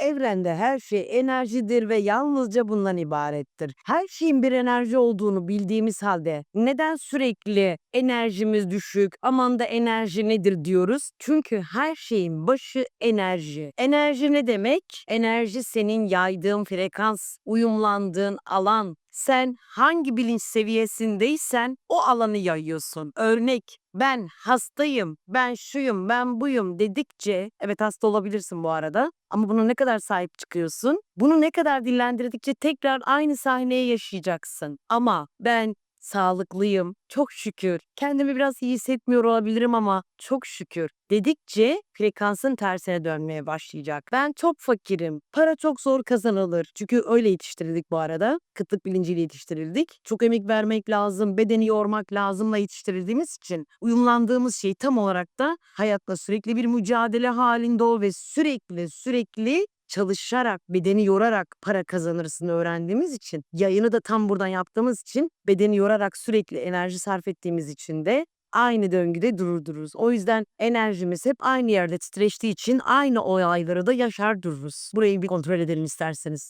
Evrende her şey enerjidir ve yalnızca bundan ibarettir. Her şeyin bir enerji olduğunu bildiğimiz halde neden sürekli enerjimiz düşük, aman da enerji nedir diyoruz? Çünkü her şeyin başı enerji. Enerji ne demek? Enerji senin yaydığın frekans, uyumlandığın alan. Sen hangi bilinç seviyesindeysen o alanı yayıyorsun. Örnek ben hastayım, ben şuyum, ben buyum dedikçe, evet hasta olabilirsin bu arada ama buna ne kadar sahip çıkıyorsun? Bunu ne kadar dillendirdikçe tekrar aynı sahneye yaşayacaksın. Ama ben sağlıklıyım, çok şükür. Kendimi biraz iyi hissetmiyor olabilirim ama çok şükür dedikçe frekansın tersine dönmeye başlayacak. Ben çok fakirim. Para çok zor kazanılır. Çünkü öyle yetiştirildik bu arada. Kıtlık bilinciyle yetiştirildik. Çok emek vermek lazım, bedeni yormak lazımla yetiştirildiğimiz için uyumlandığımız şey tam olarak da hayatla sürekli bir mücadele halinde ol ve sürekli sürekli çalışarak, bedeni yorarak para kazanırsın öğrendiğimiz için, yayını da tam buradan yaptığımız için, bedeni yorarak sürekli enerji sarf ettiğimiz için de aynı döngüde durur dururuz. O yüzden enerjimiz hep aynı yerde titreştiği için aynı olayları da yaşar dururuz. Burayı bir kontrol edelim isterseniz.